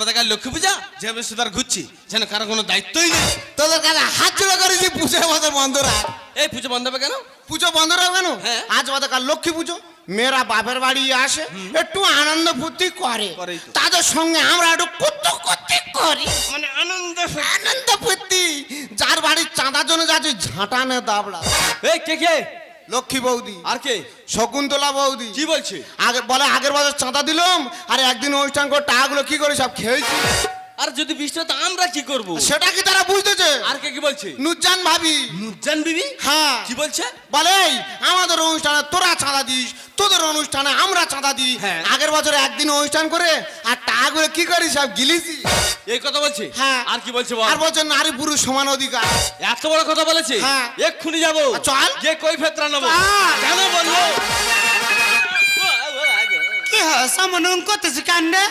পতাকা লক্ষ্মী পূজা? যেভাবে সুতার ঘুরছি যেন কারও কোনো দায়িত্বই নেই। তোদের কাছে হাত জোড়া করেছি পুজো আমাদের বন্ধরা এই পুজো বন্ধ হবে কেন? পুজো বন্ধ হ্যাঁ। হবে কেন? আজ আমাদের লক্ষ্মী পুজো। মেয়েরা বাপের বাড়ি আসে একটু আনন্দ ফুর্তি করে। তাদের সঙ্গে আমরা একটু কুত্তু কুত্তি করি। মানে আনন্দ আনন্দ ফুর্তি। যার বাড়ির চাঁদার জন্য যাচ্ছে ঝাঁটানে দাবড়া। এই কে কে? লক্ষ্মী বৌদি। আর কে? শকুন্তলা বৌদি। কি বলছে? আগে বলে আগের বছর চাঁদা দিলাম আর একদিন অনুষ্ঠান করে টাকাগুলো কি করে সব খেয়েছি। আর যদি বৃষ্টি হতো আমরা কি করব? সেটা কি তারা বুঝতেছে? আর কে কি বলছে? নুজান ভাবি। নুজান বিবি? হ্যাঁ। কি বলছে? বলে আমাদের অনুষ্ঠানে তোরা চাঁদা দিস তোদের অনুষ্ঠানে আমরা চাঁদা দিই। হ্যাঁ। আগের বছর একদিন অনুষ্ঠান করে আর টাকাগুলো কি করি সব গিলিছি। এই কথা বলছে? হ্যাঁ। আর কি বলছে বল? আর বছর নারী পুরুষ সমান অধিকার। এত বড় কথা বলেছে? হ্যাঁ। এক্ষুনি যাব। চল। যে কই ফেতরা নেব। কেন বলব? কি সামনে করতেছি কান্দে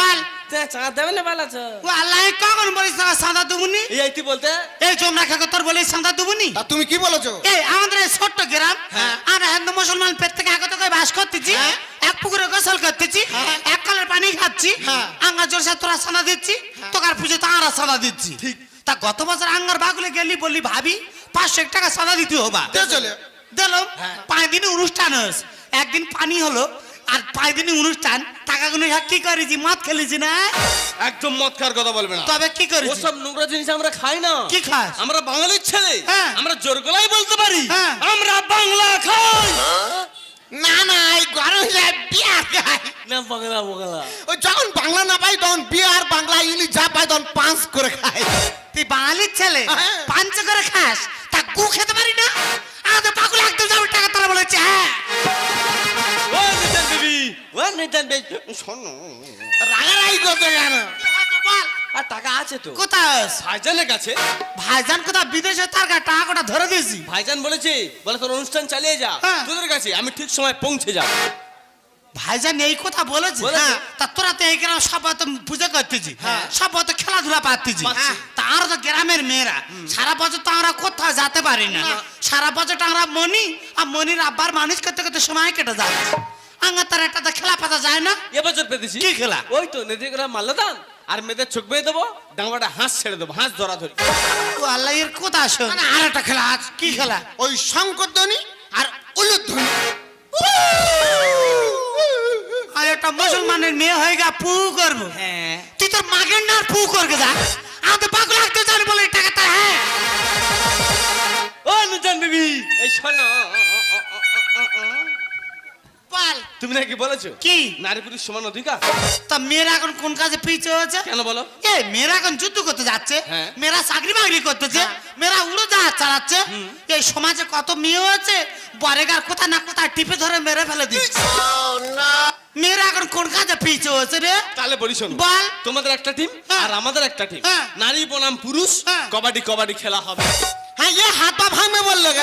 বাল। চাঁদ দেবে না বাল ও আল্লাহ কখন বলিস না সাদা দুবুনি এই আইতি বলতে এই জমনা খাকে তোর বলিস সাদা দুবুনি তা তুমি কি বলেছ এই আমাদের এই ছোট্ট গ্রাম হ্যাঁ। হিন্দু মুসলমান প্রত্যেকে একত করে বাস করতেছি হ্যাঁ। এক পুকুরে গোসল করতেছি হ্যাঁ। এক কালের পানি খাচ্ছি। আঙ্গার জোরসে তোরা সাদা দিচ্ছি তোকার পুজো তো আমরা সাদা দিচ্ছি ঠিক। তা গত বছর আঙ্গার বাগুলে গেলি বললি ভাবি পাঁচশো এক টাকা সাদা দিতে হবা চলে দিল হ্যাঁ। পাঁচ দিনে অনুষ্ঠান হস একদিন পানি হলো আর পাঁচ দিনে অনুষ্ঠান টাকাগুলো কি করেছি? মদ খেলেছি না? একদম মদ খাওয়ার কথা বলবে না। তবে কি করেছি? ওসব নোংরা জিনিস আমরা খাই না। কি খাস? আমরা বাঙালির ছেলে। হ্যাঁ। আমরা জোর গলায় বলতে পারি। হ্যাঁ। আমরা বাংলা খাই। না না এই গরম বিয়ার খাই। না বাংলা বাংলা। ওই যখন বাংলা না পাই তখন বিয়ার বাংলা ইংলিশ যা পাই তখন পাঁচ করে খাই। তুই বাঙালির ছেলে পাঁচ করে খাস? তা গু খেতে পারি না? আমাদের পাকুল একদম যাবে টাকা তোরা বলেছে হ্যাঁ। ও নিতান বেবি ও নিতান বেবি শোনো। রাগারাগি করতে কেন আর টাকা আছে তো। কোথায়? ভাইজানের কাছে। ভাইজান কোথায়? বিদেশে তার কাছে টাকা কোটা ধরে দিয়েছি। ভাইজান বলেছে বলে তোর অনুষ্ঠান চালিয়ে যা। হ্যাঁ। তোদের কাছে আমি ঠিক সময় পৌঁছে যাব। ভাইজান এই কথা বলেছে। হ্যাঁ, তা তোরা তো এই গ্রাম সব তো পুজো করতেছি। হ্যাঁ। সব তো খেলাধুলা পাচ্ছি। পাচ্ছি। তা গ্রামের মেয়েরা। সারা বছর তো আমরা কোথাও যেতে পারি না। সারা বছর আমরা মনি আর মনির আব্বার মানুষ করতে করতে সময় কেটে যায় আঙ্গা তার একটা খেলা পাতা যায় না। এবছর পেতেছি। কি খেলা? ওই তো নেদি করে মাল্যদান। আর মেয়েদের চোখ বেয়ে দেবো ডাঙবাটা হাঁস ছেড়ে দেবো হাঁস ধরা ধরি। ও আল্লাহ এর কোথা শোন। মানে আর একটা খেলা আছে কি খেলা? ওই শঙ্করধ্বনি আর উলুধ্বনি। আর একটা মুসলমানের মেয়ে হয়ে গা পু করব। হ্যাঁ। তুই তোর মাগের না পু করবে যা। আমাদের পাগল লাগতে জানি বলে টাকা তা হ্যাঁ। ও নিজান বেবি এই শোনো। পাল তুমি নাকি বলেছ? কি? নারী পুরুষ সমান অধিকার? তা মেয়েরা এখন কোন কাজে পিছে হয়েছে? কেন বলো? এ মেয়েরা এখন যুদ্ধ করতে যাচ্ছে। হ্যাঁ। মেয়েরা চাকরি বাকরি করতেছে। মেয়েরা উড়ো জাহাজ চালাচ্ছে এই সমাজে কত মেয়ে হয়েছে বরেগার কোথা না কোথা টিপে ধরে মেরে ফেলে দিচ্ছে। মেয়েরা এখন কোন কাজে পিছে হয়েছে রে? তাহলে বলি শোনো। বল। তোমাদের একটা টিম হ্যাঁ। আর আমাদের একটা টিম হ্যাঁ। নারী বনাম পুরুষ হ্যাঁ। কবাডি কবাডি খেলা হবে। হ্যাঁ এ হাত পা ভাঙবে বলল গে।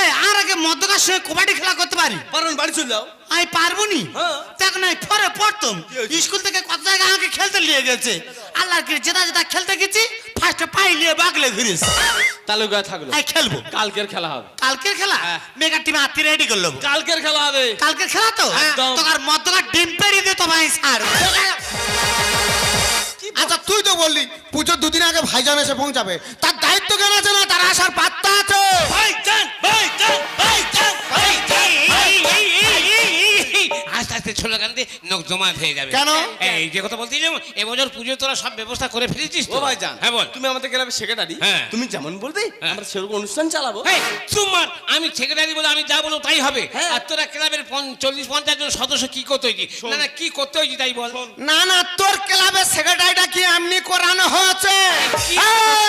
এ আর আগে মদ্যকার সঙ্গে কবাডি খেলা করতে পারি? পারবেন বাড়ি চলে যাও। আমি পারব নি হ্যাঁ। দেখ না পরে পড়তাম। স্কুল থেকে কত জায়গায় আমাকে খেলতে নিয়ে গেছে? আল্লাহর কি যেটা যেটা খেলতে গেছি ফার্স্টে পাই নিয়ে বাগলে ঘুরিস তালু গায়ে থাকল। আমি খেলব। কালকের খেলা হবে। কালকের খেলা? হ্যাঁ। মেগা টিমে হাতি রেডি করল? কালকের খেলা হবে। কালকের খেলা তো? একদম। তোর মদ্যকার ডিম পেরিয়ে দে তোমায় স্যার। আচ্ছা তুই তো বললি, পুজোর দুদিন আগে ভাইজান এসে পৌঁছাবে। তার দায়িত্ব কেন আছে না? তার আসার পাত্তা আছে। আস্তে ছোলা কান্দি নখ জমা হয়ে যাবে কেন? এই যে কথা বলছিলাম এবছর পুজো তোরা সব ব্যবস্থা করে ফেলেছিস? ও ভাইজান হ্যাঁ বল তুমি আমাদের ক্লাবের সেক্রেটারি হ্যাঁ। তুমি যেমন বলবে হ্যাঁ। আমরা সেরকম অনুষ্ঠান চালাবো তোমার আমি সেক্রেটারি বলে আমি যা বলব তাই হবে হ্যাঁ। আর তোরা ক্লাবের চল্লিশ পঞ্চাশ জন সদস্য কি করতে হয়েছি না না কি করতে হয়েছি তাই বল না না তোর ক্লাবের সেক্রেটারিটা কি এমনি করানো হয়েছে হ্যাঁ।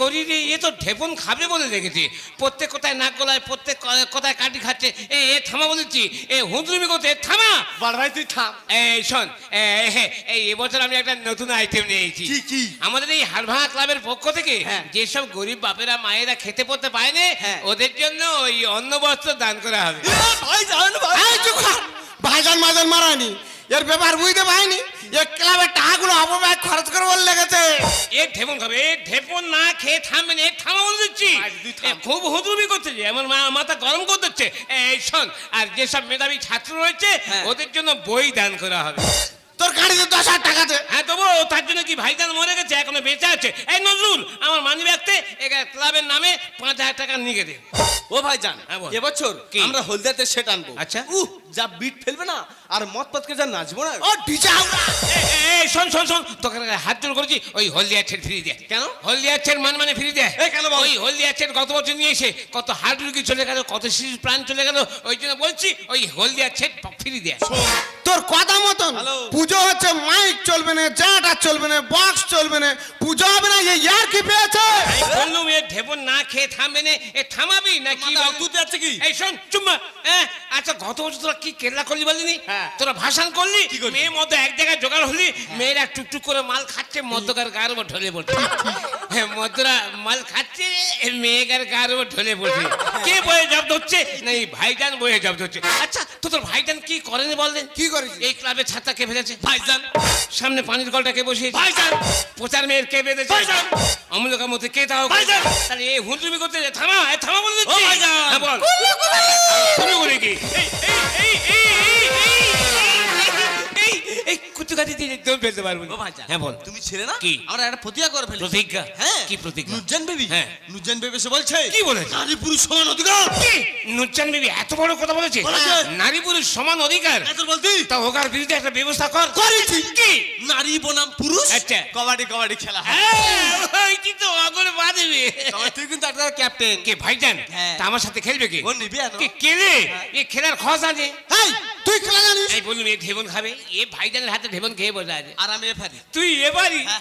করি রে এ তো ঢেপন খাবে বলে দেখেছি। প্রত্যেক কোথায় নাক গলায় প্রত্যেক কোথায় কাটি খাচ্ছে। এ এ থামা বলেছি এ হুঁদরুমি করতে থামা! বড় ভাই তুই থাম। এই শোন এই এবছর আমি একটা নতুন আইটেম নিয়েছি। কি, কি? আমাদের এই হাড়ভাঙা ক্লাবের পক্ষ থেকে হ্যাঁ। যেসব গরিব বাপেরা মায়েরা খেতে পড়তে পায়নি হ্যাঁ। ওদের জন্য ওই অন্ন বস্ত্র দান করা হবে। ভাই। ভাইজান মাজান মারানি। এর ব্যাপার বুঝতে পারিনি এ ক্লাবের টাকাগুলো অপব্যয় খরচ করে বলে লেগেছে এ ঢেপন খাবে এ ঢেপন না খেয়ে থামবে না, এ থামা বলে দিচ্ছি। এ খুব হুদুমি করছে যে আমার মা- মাথা গরম করে দিচ্ছে এই শোন আর যেসব মেধাবী ছাত্র রয়েছে হ্যাঁ। ওদের জন্য বই দান করা হবে তোর গাড়িতে দশ হাজার টাকাতে হ্যাঁ তবু তার জন্য কি ভাইজান মরে গেছে এখনও বেঁচে আছে এই নজরুল আমার মানি ব্যাগতে ক্লাবের নামে পাঁচ হাজার টাকা নিয়ে দে ও ভাই জান হ্যাঁ, বল। এবছর কি? আমরা হলদিয়াতে সেট আনব আচ্ছা। উহ যা বিট ফেলবে না আর মদ পাতকে যা নাচবো না ও ডিজে। এই, শোন শোন শোন তোকে হাত জোর করেছি ওই হলদিয়া ছেড় ফিরিয়ে দে কেন? হলদিয়া ছেড় মানে মানে ফিরিয়ে দে এই, কেন বাবু? ওই হলদিয়া ছেড় গত বছর নিয়ে এসে কত হার্ট রুগী চলে গেল কত শিশু প্রাণ চলে গেল ওই জন্য বলছি ওই হলদিয়া ছেড় ফিরিয়ে দে তোর কথা মতন। পুজো হচ্ছে মাইক চলবে না জাটা চলবে না বক্স চলবে না পুজো হবে না এই ইয়ার কি পেয়েছে বললুম এ ঢেবন না খেয়ে থামবে না এ থামাবি না কি? উঁচুতে যাচ্ছে কি? এই শোন চুম্মা আচ্ছা গত বছর তোরা কি কেল্লা করলি বলিনি হ্যাঁ। তোরা ভাষণ করলি? মেয়ে মধ্যে এক জায়গায় জোগাড় হলি মেয়েরা টুকটুক করে মাল খাচ্ছে মদ্যকার গার উপর ঢলে পড়ছে। হ্যাঁ মদ্যরা মাল খাচ্ছে মেয়েকার গার উপর ঢলে পড়ছে। কে বয়ে জব্দ হচ্ছে না এই ভাইজান বয়ে জব্দ হচ্ছে আচ্ছা তো তোর ভাইজান কি করেনি বললেন কি করে এই ক্লাবের ছাতা কে ফেলেছে ভাইজান। সামনে পানির কলটা কে বসিয়েছে? ভাইজান। প্রচার মেয়ের কে বেঁধেছে? ভাইজান। অমূল্যকার মধ্যে কে তাও ভাইজান। তাহলে এই হুঁজুমি করতে থামা থামা বলে দিচ্ছি। ভাইজান। হ্যাঁ বল শুরু করে কি এই এই এই এই এই কাটি দিয়ে দৌড় ফেলতে পারব না। হ্যাঁ বল। তুমি ছেলে না? কি? আমরা একটা প্রতিজ্ঞা করে ফেলি। প্রতিজ্ঞা? হ্যাঁ। কি প্রতিজ্ঞা? নুজান বেবি। হ্যাঁ। নুজান বেবি এসে বলছে কি বলেছে? নারী পুরুষ সমান অধিকার। কি? নুচ্চান বিবি এত বড় কথা বলেছে? বলেছে। নারী পুরুষ সমান অধিকার? এত বলতি। তা ওকার বিরুদ্ধে একটা ব্যবস্থা কর। করেছি। কি? নারী বনাম পুরুষ আচ্ছা। কবাডি কবাডি খেলা হ্যাঁ, ওই কি বাঁধবে। তুই কিন্তু একটা ক্যাপ্টেন কে ভাইজান। তা আমার সাথে খেলবে কি? ও নিবি? কে এ খেলার খস আছে। তুই এই বলুন এ ঢেবন খাবে? এ ভাইজানের হাতে ঢেবন খেয়ে বসে আছে। আর আমি এফারি তুই এবারই? হ্যাঁ।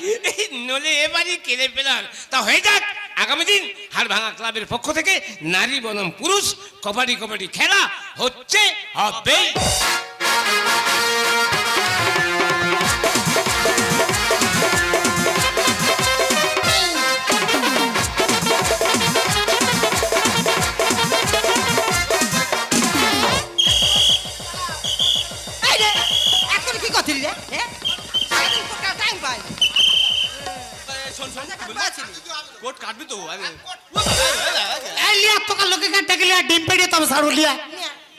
নলে এবারই কেড়ে পেলাম। তা হয়ে যাক আগামী দিন হাড় ভাঙা ক্লাবের পক্ষ থেকে নারী বনাম পুরুষ কবাডি কবাডি খেলা হচ্ছে হবে শোন শোন কোট কাটবি তো লিয়া তোকার লোকে কাটতে গেলে আর ডিম তবে ছাড়ু লিয়া।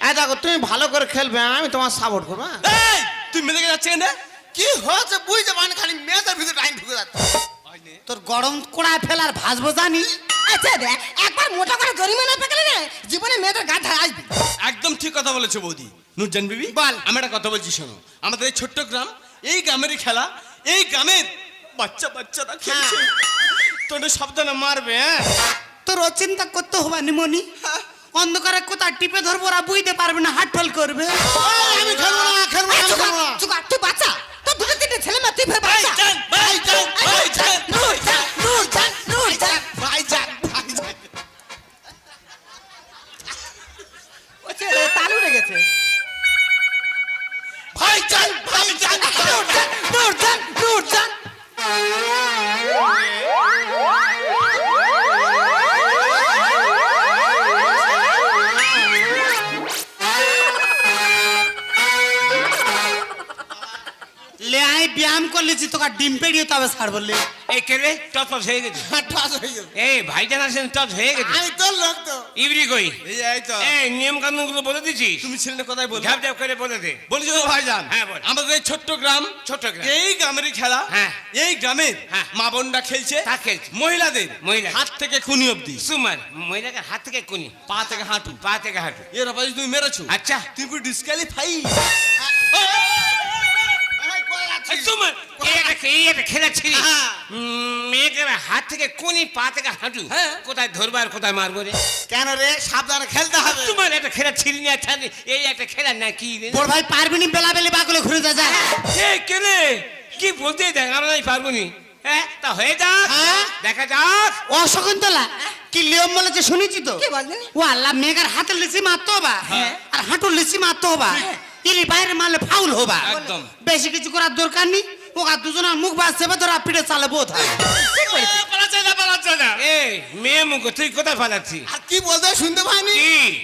এই দেখো তুমি ভালো করে খেলবে আমি তোমার সাপোর্ট করব হ্যাঁ? তুই মেয়েকে যাচ্ছে? কি হয়েছে? বুঝতে পারি খালি মেয়েদের ভিতরে টাইম ঢুকে যাচ্ছে। তোর গরম কোড়ায় ফেলার ভাজবো জানি আচ্ছা দেখ একবার মোটা করে জরিমানা পেলে না জীবনে মেয়েদের গা ধার আসবি। একদম ঠিক কথা বলেছ বৌদি। নুরজান বিবি বল। আমি একটা কথা বলছি শোনো। আমাদের এই ছোট্ট গ্রাম এই গ্রামেরই খেলা এই গ্রামের বাচ্চা বাচ্চারা খেলছে তোর সাবধানে মারবে হ্যাঁ? তোর চিন্তা করতে হবে নিমনি অন্ধকারে কোথায় টিপে ধরবো ওরা বুঝতে পারবে না হাট ফেল করবে আমি খেলব না খেলব না তুই বাচ্চা তোর দুটো তিনটে ছেলে মেয়ে তুই ফের বাচ্চা লে আই ব্যায়াম করলেছি তোকে ডিম পেড়িয়ে তবে ছাড় বললে এই কেলে টস হয়ে গেছে ঠাস হয়ে গেল। এই ভাইজান আছেন টস হয়ে গেছে আমি তোর লোক তো ইবরি কই এই তো এই নিয়ম কানুনগুলো বলে দিছিস তুমি ছেলে কথাই বল ঝাপ ঝাপ করে বলে দে বলেছ তো ভাইজান হ্যাঁ, বল। আমাদের এই ছোট্ট গ্রাম ছোট্ট গ্রাম। এই গ্রামেরই খেলা হ্যাঁ। এই গ্রামের হ্যাঁ। মা বোনরা খেলছে তা খেলছে। মহিলাদের মহিলা। হাত থেকে খুনি অবধি। সুমার মহিলাকে হাত থেকে কুনি পা থেকে হাঁটু। পা থেকে হাঁটু। এর অপাশে তুমি মেরেছো। আচ্ছা। তুমি ডিসকালিফাই। হ্যাঁ। হাত থেকে কুনি পা থেকে হাঁটু। হ্যাঁ। কোথায় ধরবো আর কোথায় মারবো রে? কেন রে? সাবধানে খেলতে হবে। তোমার একটা খেলা ছিল না ছাড়ে এই একটা খেলা না কি রে? বড় ভাই পারবি নি? বেলা বেলি বাগুলো ঘুরে যা যায় এ কেলে কি বলতে দেখ আমরা নাই পারব নি। হ্যাঁ তা হয়ে যা হ্যাঁ। দেখা যাক। কি বলেছে শুনেছি তো? কি বললেন? ও আল্লাহ মেঘার হাতে লিচি মারতে হবা হ্যাঁ। আর হাঁটুর লিচি মারতে হবা ইলি বাইরে মারলে ফাউল হবা একদম। বেশি কিছু করার দরকার নেই ওকা দুজনের মুখ বাস সেবে ধরা পিঠে চালে বোধ হয় পালাচ্ছে না পালাচ্ছে না এই মেয়ে মুখ তুই কোথায় পালাচ্ছি আর কি বলতে শুনতে পাইনি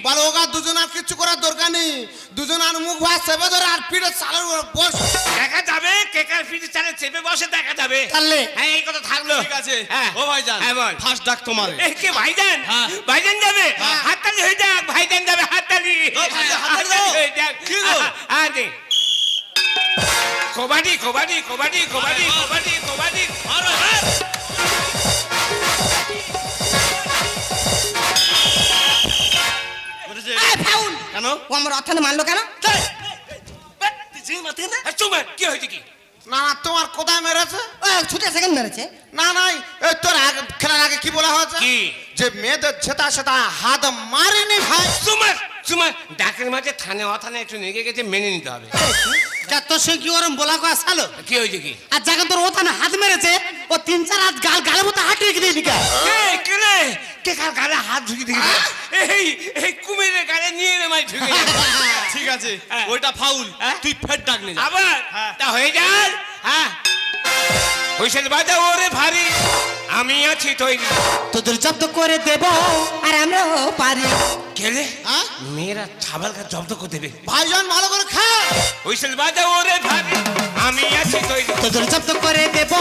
বলো ওকা দুজন আর কিচ্ছু করার দরকার নেই দুজন আর মুখ ভাত চেপে ধরে আর পিঠে চালের বস দেখা যাবে কেকার পিঠে চালে চেপে বসে দেখা যাবে তাহলে? হ্যাঁ এই কথা থাকল ঠিক আছে হ্যাঁ ও ভাইজান হ্যাঁ বল ফার্স্ট ডাক তোমার এ, কে ভাইজান হ্যাঁ। ভাইজান যাবে হাততালি হয়ে যাক ভাইজান যাবে হাততালি হাততালি হয়ে যাক কি গো? হ্যাঁ দে কবাডি কবাডি কবাডি কবাডি কবাডি কবাডি। মারো করেছে? এই ফাউল। কেন? ও আমার অর্থানে মারলো কেন? কি হয়েছে কি? না না তোমার কোথায় মেরেছে? ছুটে সেকেন্ড মেরেছে। না নাই তোর আগে খেলার আগে কি বলা হয়েছে? কি? যে মেয়েদের ছেতা সেতা হাত মারেনি ভাই। চুমার ডাকের মাঝে থানে অথানে একটু নেগে গেছে মেনে নিতে হবে। যা তোর সঙ্গে কি ওরম বলা কি আর যখন তোর ওখানে হাত মেরেছে ও তিন চার হাত গাল গালের মতো রেখে দিয়ে কে? রে? কে কার গালে হাত ঢুকে দিয়েছে এই এই কুমিরের গালে নিয়ে রে মাই ঢুকে ঠিক আছে হ্যাঁ। ওইটা ফাউল। হ্যাঁ? তুই ফের ডাক আবার? হ্যাঁ। তা হয়ে যান হ্যাঁ। হুইসেল বাজা ওরে ভারী আমি আছি তৈরি তোদের জব্দ করে দেব আর আমরাও পারি কেলে হ্যাঁ? মেয়েরা জব্দ করে দেবে ভাইজান ভালো করে খা হুইসেল বাজা ওরে ভারী আমি আছি তৈরি তোদের জব্দ করে দেব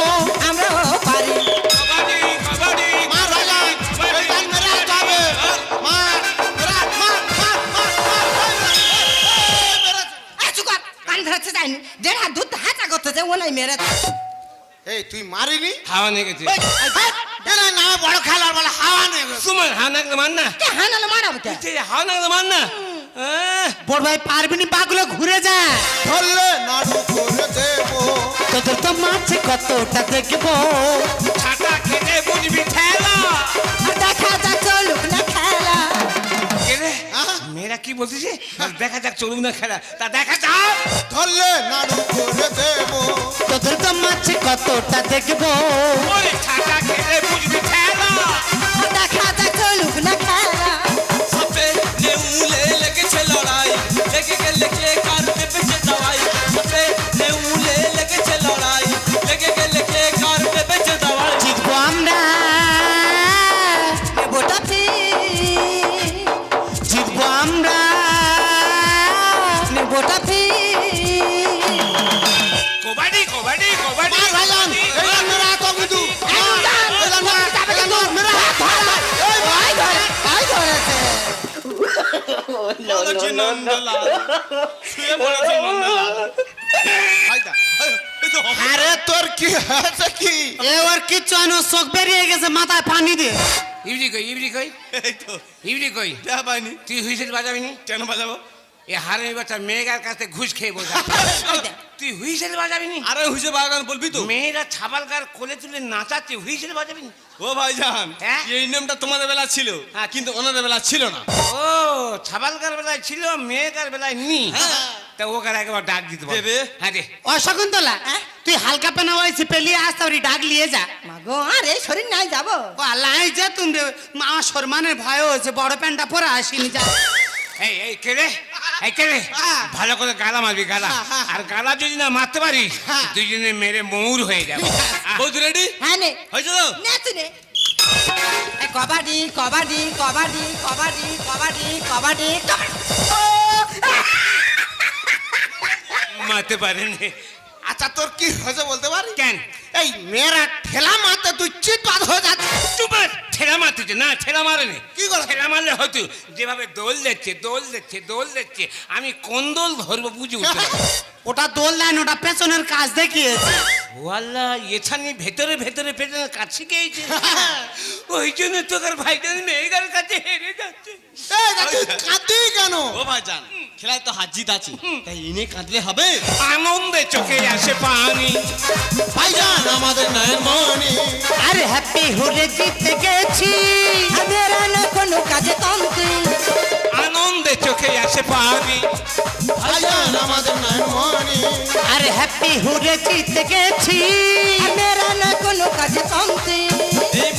আমরাও পারি কবাডি কবাডি মার এই গান মেরে এই তুই মারিনি হাওয়া নিয়ে গেছে এই, এই, এই, এরা নামে বড় খেলার বলে হাওয়া নেই গো। সুমন হাওয়া নাগলে মান না? কে হানালে মারাবো কে? এই, হাওয়া নাগলে মান না? বড় ভাই পারবি নি পাগুলো ঘুরে যা। ধরলে নাড়ু করে দেবো। তোদের তো মাছে কতটা দেখব। ছাতা খেতে বুঝবি ঠেলা। মেয়েরা কি বলতেছে দেখা যাক চলুক না খেলা। তা দেখা যাক। ধরলে নাড়ু করে দেবো। তোদের তো মাছ কতটা দেখব? ওরে ছাটা খেলে বুঝবি ঠেলা বলেছে নন্দলাল শুয়ে পড়েছে নন্দলাল হায়দা এই তো হবে। আরে তোর কি হয়েছে কি? এ ওর কিচ্ছু আনো চোখ বেরিয়ে গেছে মাথায় পানি দিয়ে ইবরি কই ইবরি কই? এই তো। ইবরি কই? দেখা পাইনি। তুই হুইসেল বাজাবি নি? কেন বাজাবো? এ হারে বাচ্চা মেয়েগার কাছে ঘুষ খেয়ে তুই হুইসেল বাজাবি নি? আরে হুসে বাগান বলবি তো। মেয়েরা ছাবালকার কোলে তুলে নাচাচ্ছে হুইসেল বাজাবি নি? ও ভাইজান হ্যাঁ? এই তোমাদের বেলা ছিল হ্যাঁ। কিন্তু ওনাদের বেলা ছিল না। ও ছাবালকার বেলায় ছিল মেয়েকার বেলায় নি। তা ওকার একবার ডাক দিতে দেবে? হ্যাঁ ও শকুন্তলা তুই হালকা পেনা হয়েছে পেলিয়ে ডাক লিয়ে যা। মাগো আর শরীর নাই যাব। আল্লাহ তুমি মা আমার সম্মানের ভয় হয়েছে বড় প্যান্টটা পরে আসিনি যা। এই এই কেড়ে এই কেড়ে হ্যাঁ। ভালো করে গালা মারবি গালা। আর গালা যদি না মারতে পারিস দুইজনে দুজনে মেরে মৌর হয়ে যাবে। বৌদি রেডি? হ্যাঁ নে। হয়েছে তো? নে। কবাডি কবাডি কবাডি কবাডি কবাডি কবাডি মারতে পারেনি আচ্ছা তোর কি হয়েছে বলতে পারি? কেন? এই মেয়েরা ঠেলা মারতে তুই চিৎপাত হয়ে যাচ্ছে চুপার ঠেলা মারতেছে না ঠেলা মারেনি। কি করে? ঠেলা মারলে হয়তো যেভাবে দোল দিচ্ছে দোল দিচ্ছে দোল দিচ্ছে আমি কোন দোল ধরবো বুঝে উঠতে ওটা দোল দেন ওটা পেছনের কাজ দেখিয়েছে। ও আল্লাহ এছানি ভেতরে ভেতরে ভেতরে কাজ শিখেছে ওই জন্য তোকার ভাইটার মেয়েগার কাছে হেরে যাচ্ছে। এই তা কেন? ও ভাইজান খেলায় তো হার জিত আছে। তাই ইনে কাঁদলে হবে। আনন্দে চোখে আসে পানি। ভাইজান আমাদের নয়ন মনি আরে হ্যাপি হুরে জিতে গেছি। মেরা না কোনো কাজে কমতি আনন্দে চোখে আসে পানি। ভাইজান আমাদের নয়ন মনি আরে হ্যাপি হুরে জিতে গেছি। মেরা না কোনো কাজে কমতি এই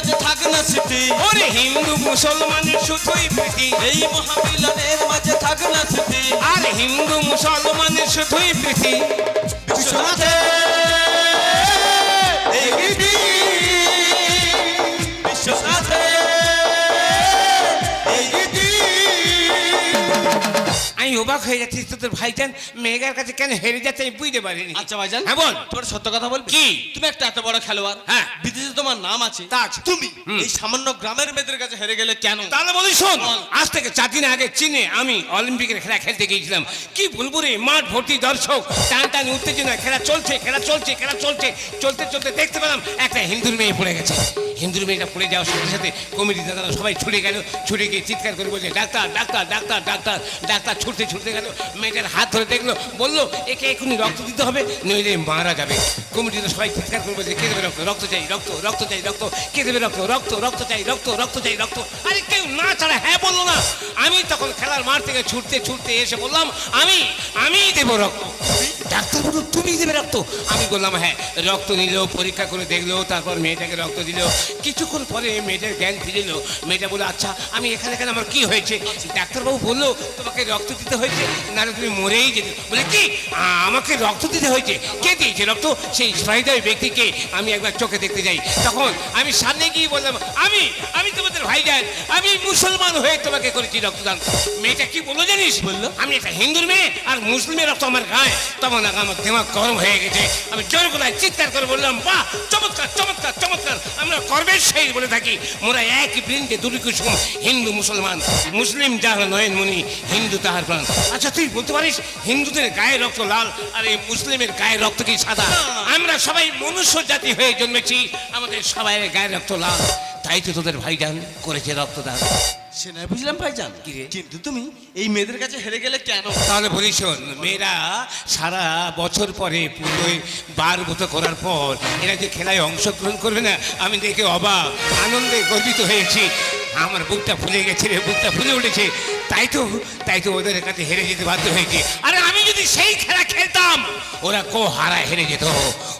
আজ থাক না স্মৃতি। ওরে হিন্দু মুসলমানের শুধুই প্রীতি এই মহামিলনের মাঝে থাক না স্মৃতি। আর হিন্দু মুসলমানের শুধুই প্রীতি অবাক হয়ে যাচ্ছি তোদের ভাইজান। মেয়েগার কাছে কেন হেরে যাচ্ছে আমি বুঝতে পারিনি। আচ্ছা ভাইজান হ্যাঁ বল। তোর সত্য কথা বলবি? কি? তুমি একটা এত বড় খেলোয়াড়। হ্যাঁ। বিদেশে তোমার নাম আছে। তা আছে। তুমি এই সামান্য গ্রামের মেয়েদের কাছে হেরে গেলে কেন? তাহলে বলি শোন আজ থেকে চার দিন আগে চীনে আমি অলিম্পিকের খেলা খেলতে গিয়েছিলাম। কি বলব রে মাঠ ভর্তি দর্শক। টান টান উত্তেজনা খেলা চলছে খেলা চলছে খেলা চলছে। চলতে চলতে দেখতে পেলাম একটা হিন্দুর মেয়ে পড়ে গেছে। হিন্দুর মেয়েটা পড়ে যাওয়ার সাথে সাথে কমিটি দাদারা সবাই ছুটে গেল ছুটে গিয়ে চিৎকার করে বলছে doctor doctor doctor doctor doctor ছুটতে ছুটতে। গেল, মেয়েটার হাত ধরে দেখল, বলল, একে এখনই রক্ত দিতে হবে, নইলে মারা যাবে। কমিটিতে সবাই চিৎকার করবে যে কে দেবে রক্ত? রক্ত চাই, রক্ত রক্ত চাই, রক্ত। কে দেবে রক্ত? রক্ত রক্ত চাই, রক্ত রক্ত চাই, রক্ত। আরে কেউ না ছাড়া হ্যাঁ বলল না। আমি তখন খেলার মাঠ থেকে ছুটতে ছুটতে এসে বললাম, আমি আমি দেবো রক্ত। ডাক্তার বলল তুমি দেবে রক্ত। আমি বললাম হ্যাঁ রক্ত নিল পরীক্ষা করে দেখল তারপর মেয়েটাকে রক্ত দিল। কিছুক্ষণ পরে মেয়েটার জ্ঞান ফিরিল মেয়েটা বলল আচ্ছা আমি এখানে এখানে আমার কি হয়েছে? ডাক্তারবাবু বলল তোমাকে রক্ত দিতে হয়েছে নাহলে তুমি মরেই যেতে। বলে কি? আমাকে রক্ত দিতে হয়েছে? কে দিয়েছে রক্ত? সেই সহিদায় ব্যক্তিকে আমি একবার চোখে দেখতে যাই। তখন আমি সামনে গিয়ে বললাম আমি আমি তোমাদের ভাইজান আমি মুসলমান হয়ে তোমাকে করেছি রক্তদান। মেয়েটা কি বলল জানিস? বলল। আমি একটা হিন্দুর মেয়ে আর মুসলিমের রক্ত আমার গায়ে। তখন আমার দিমাগ গরম হয়ে গেছে। আমি জোর চিৎকার করে বললাম চমৎকার চমৎকার চমৎকার। আমরা কর্মের বলে থাকি। মোরা দুটি কুসুম, হিন্দু, মুসলমান। মুসলিম যাহার নয়ন মুনি হিন্দু তাহার প্রাণ। আচ্ছা তুই বলতে পারিস, হিন্দুদের গায়ে রক্ত লাল আর এই মুসলিমের গায়ে রক্ত কি সাদা? আমরা সবাই মনুষ্য জাতি হয়ে জন্মেছি, আমাদের সবাই গায়ে রক্ত লাল। তাই তো তোদের ভাইজান করেছে রক্তদান। সে নয় বুঝলাম ভাইজান? কিন্তু তুমি এই মেয়েদের কাছে হেরে গেলে কেন? তাহলে বলি শোন মেয়েরা সারা বছর পরে পুজোয় বার মতো করার পর এরা যে খেলায় অংশগ্রহণ করবে না আমি দেখে অবাক আনন্দে গর্বিত হয়েছি। আমার বুকটা ফুলে গেছে রে বুকটা ফুলে উঠেছে। তাই তো তাই তো ওদের কাছে হেরে যেতে বাধ্য হয়েছে। আরে আমি যদি সেই খেলা খেলতাম ওরা কো হারা হেরে যেত।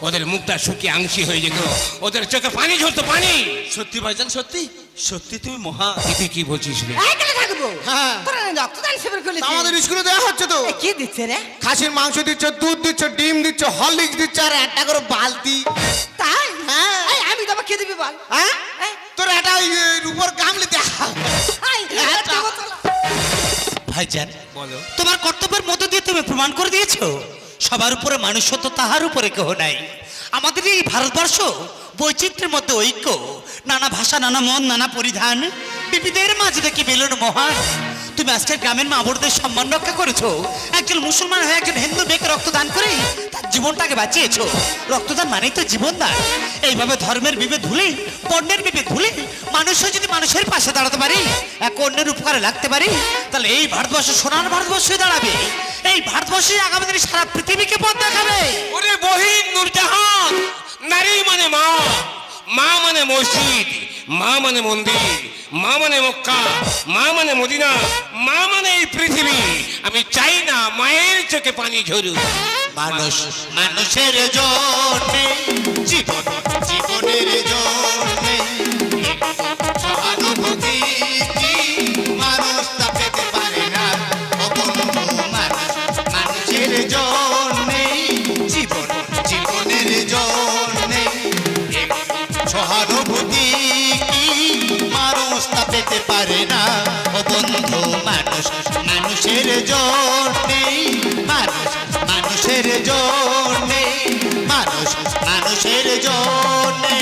ওদের মুখটা শুকিয়ে আংশি হয়ে যেত। ওদের চোখে পানি ঝরতো পানি। সত্যি ভাইজান সত্যি? সত্যি তুমি মহা। এতে কি বলছিস রে? এখানে হ্যাঁ। তোরা রক্তদান শিবির খুলেছিস আমাদের স্কুলে দেওয়া হচ্ছে তো। কি দিচ্ছে রে? খাসির মাংস দিচ্ছ দুধ দিচ্ছ ডিম দিচ্ছ হরলিক্স দিচ্ছ আর একটা করে বালতি। তাই? হ্যাঁ। এই, আমি তোমাকে কি দিবি বল। হ্যাঁ? এই, তোর একটা ওই, এ, রূপোর গামলে দেখা এই, এই, চলো, চলো। ভাইজান বলো। তোমার কর্তব্যের মধ্য দিয়ে তুমি প্রমাণ করে দিয়েছ। সবার উপরে মানুষত্ব তাহার উপরে কেহ নাই। আমাদের এই ভারতবর্ষ বৈচিত্র্যের মধ্যে ঐক্য। নানা ভাষা, নানা মন, নানা পরিধান। বিবিধের মাঝে দেখি বেলুন মহান। তুমি আজকের গ্রামের মা বোনদের সম্মান রক্ষা করেছ। একজন মুসলমান হয়ে একজন হিন্দু মেয়েকে রক্তদান করে তার জীবনটাকে বাঁচিয়েছো। রক্তদান মানেই তো জীবনদান এইভাবে ধর্মের বিভেদ ভুলে বর্ণের বিভেদ ভুলে, মানুষও যদি মানুষের পাশে দাঁড়াতে পারি, এক অন্যের উপকারে লাগতে পারি, তাহলে এই ভারতবর্ষ সোনার ভারতবর্ষে দাঁড়াবে। এই ভারতবর্ষে আগামী দিনে সারা পৃথিবীকে পথ দেখাবে। ওরে বহিন নারী মানে মা। মা মানে মসজিদ মা মানে মন্দির মা মানে মক্কা মা মানে মদিনা মা মানে এই পৃথিবী। আমি চাই না মায়ের চোখে পানি ঝরু মানুষ, মানুষের জন্যে জন্যে মানুষ মানুষের জন্যে